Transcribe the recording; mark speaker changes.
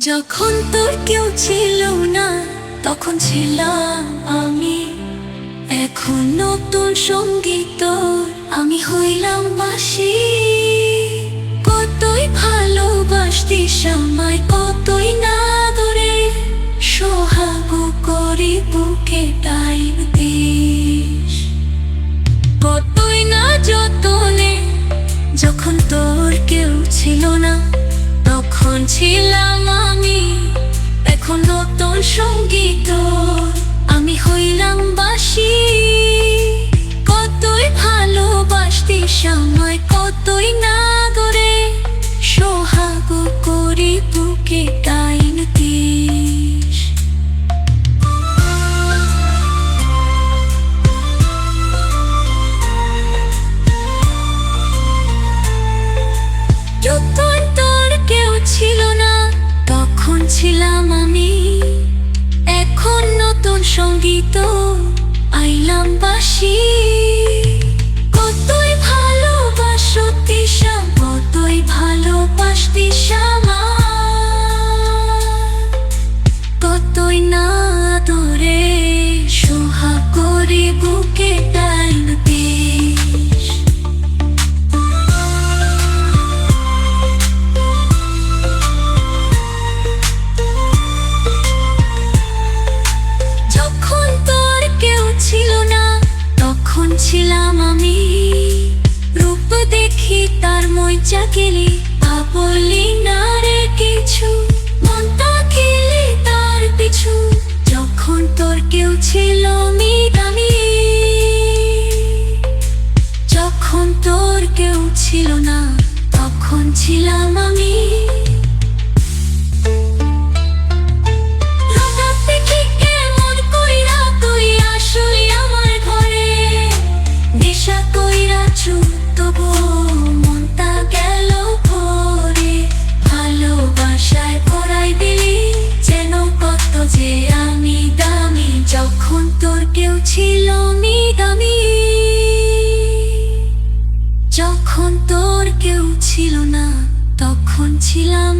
Speaker 1: যখন তোর কেউ ছিল না, তখন ছিলাম আমি। এখন নতুন সংগীত আমি হইলাম বাসি। কতই ভালোবাসতি আমায়, কতই না ধরে, সোহাগ করি বুকে টাইম দিস। কতই না যতনে, যখন তোর কেউ ছিল না তখন ছিলাম আমি, এখন নতুন সংগীত আমি হইলাম বাসি, কতই ভালোবাসতি সময় কতই না করে সোহাগ করি বুকে সংগীত আইলাম বাসি ছিলাম আমি। রূপ দেখি তার মজা গেলি। বলি, না রে কিছু। খেলি তার পিছু। যখন তোর কেউ ছিল আমি যখন তোর কেউ ছিল না, তখন ছিলাম আমি। আমি যখন তোর কেউ ছিল না তখন ছিলাম